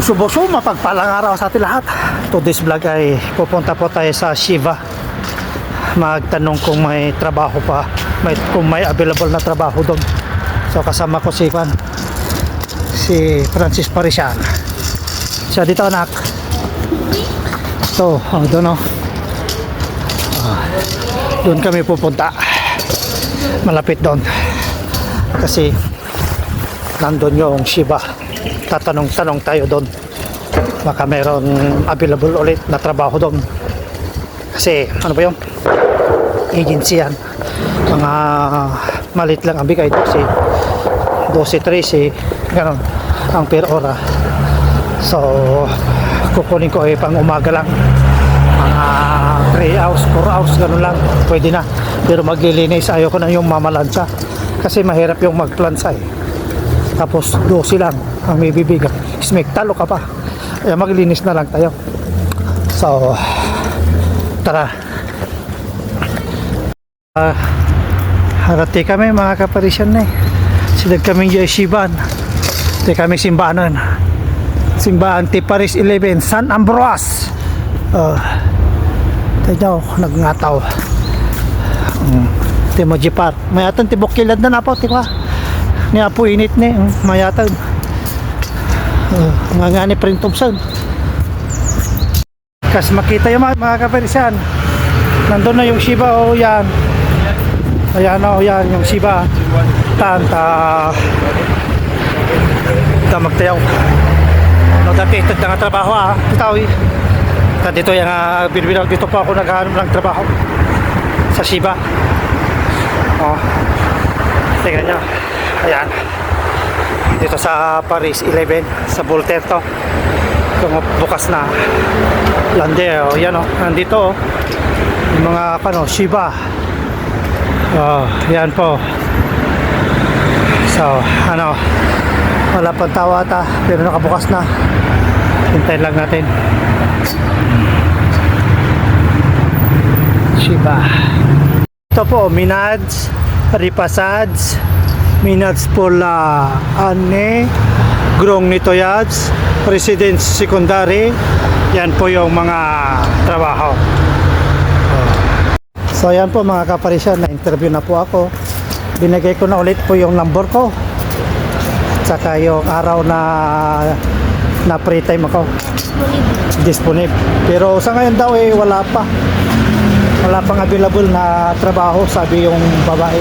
Buso-buso, mapagpalang araw sa atin lahat. Today's vlog ay pupunta po tayo sa Shiva. Magtanong kung may trabaho pa, may, kung may available na trabaho doon. So kasama ko si Juan, si Francis Parisian. Siya dito anak. So, oh, doon oh. Ah, doon kami pupunta. Malapit doon. Kasi nandun yung Shiba. Tatanong-tanong tayo doon. Baka meron available ulit na trabaho doon. Kasi ano ba yung agency yan. Mga malit lang ang bigay. Kasi 12-13 ganon ang per ora. So kukunin ko ay pang umaga lang. Mga 3 hours, 4 hours, ganun lang. Pwede na. Pero maglilinis, ayoko na yung mamalansa. Kasi mahirap yung magplansa eh. Tapos 12 lang ang may bibigay. Smek, talo ka pa. Kaya maglinis na lang tayo. So, tara. Ah, harati kami mga kaparisyan na eh. Silag kaming yeshivan. Di kami simbahanan. Simbahan ti Paris 11, San Ambroise. Uh, tayo, nagngataw. Um, ti Mojipar. Mayatan ti Bukilad na napaw, ti? Ni Apo init ni, um, mayatan. Uh, nga nga ni Prin Thompson. Kas makita yung mga, mga. Nandun na yung Shiba, o yan. Ayan o, yan, yung Shiba. Tanta. Ito magtayaw. No, dati na nga trabaho ah. Ito, eh. Ito, dito yung uh, binibinaw. Dito po ako naghahanap ng trabaho. Sa Shiba. Oh. Tingnan nyo. Ayan. Dito sa Paris 11. Sa Voltaire to. Bukas na. Lande, oh. Yan oh. Nandito oh. Yung mga ano, Shiba. Oh, yan po. So, ano, wala pang tao ata, pero nakabukas na. Hintayin lang natin. Shiba. Ito po, Minads, Ripasads, Minads Pola Ane, Grong Nitoyads, Residence Secondary. Yan po yung mga trabaho. So ayan po mga kaparisyan, na-interview na po ako. Binigay ko na ulit po yung number ko. Tsaka yung araw na na free time ako. Disponible. Pero sa ngayon daw eh wala pa. Pang available na trabaho sabi yung babae.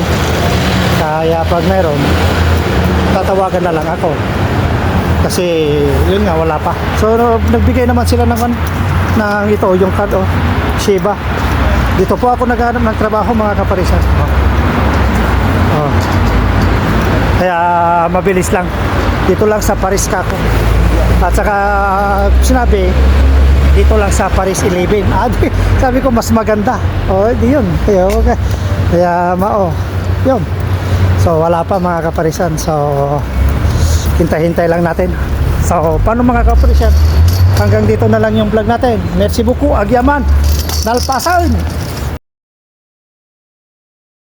Kaya pag meron, tatawagan na lang ako. Kasi yun nga wala pa. So nagbigay naman sila ng ng ito yung card oh, Shiba. Dito po ako naghanap ng trabaho mga kaparisan. Oh. Oh. Kaya mabilis lang. Dito lang sa Paris kako. At saka sinabi, dito lang sa Paris 11. Ah, sabi ko mas maganda. Oh, di yun. Kaya, okay. Kaya mao. Yun. So wala pa mga kaparisan. So hintay-hintay lang natin. So paano mga kaparisan? Hanggang dito na lang yung vlog natin. Merci beaucoup. Agyaman. Nalpasan.